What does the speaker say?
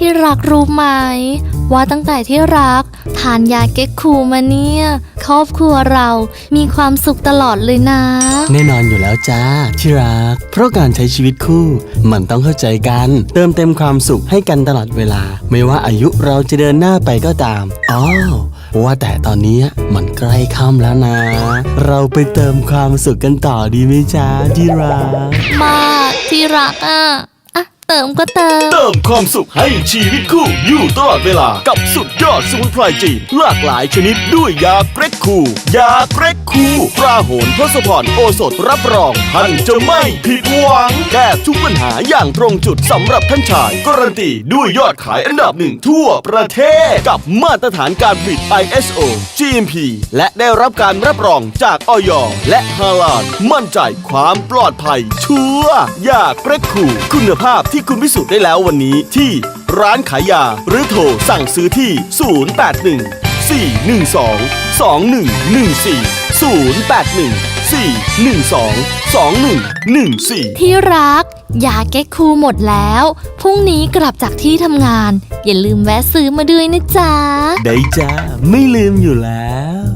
ที่รักรู้ไหม ว่าตั้งแต่ที่รัก ทานยาเก๊กคูมาเนี่ย ครอบครัวเรามีความสุขตลอดเลยนะ แน่นอนอยู่แล้วจ้าที่รัก เพราะการใช้ชีวิตคู่ มันต้องเข้าใจกัน เติมเต็มความสุขให้กันตลอดเวลา ไม่ว่าอายุเราจะเดินหน้าไปก็ตามอ้าวว่าแต่ตอนนี้มันใกล้ค่ำแล้วนะ เราไปเติมความสุขกันต่อดีไหมจ้าที่รักมากที่รักอะอะ เติมก็เติม เติมความสุขให้ชีวิตคู่อยู่ตลอดเวลากับสุดยอดสมุนไพรจีนหลากหลายชนิดด้วยยาเกร็กคูยาเกร็กคูปราโหนทศพรโอสถรับรองท่านจะไม่ผิดหวังแก้ทุกปัญหาอย่างตรงจุดสำหรับท่านชาย การันตีด้วยยอดขายอันดับหนึ่งทั่วประเทศกับมาตรฐานการผลิต ISO GMP และได้รับการรับรองจากออยและฮาลาลมั่นใจความปลอดภัยชัวร์ยาเกร็กคูคุณภาพที่คุณพิสูจน์ได้แล้ววันนี้ที่ร้านขายยา หรือโทรสั่งซื้อที่ 081 412 2114 081 412 2114 ที่รัก ยาแก้คูหมดแล้ว พรุ่งนี้กลับจากที่ทำงาน อย่าลืมแวะซื้อมาด้วยนะจ๊ะ ได้จ้าไม่ลืมอยู่แล้ว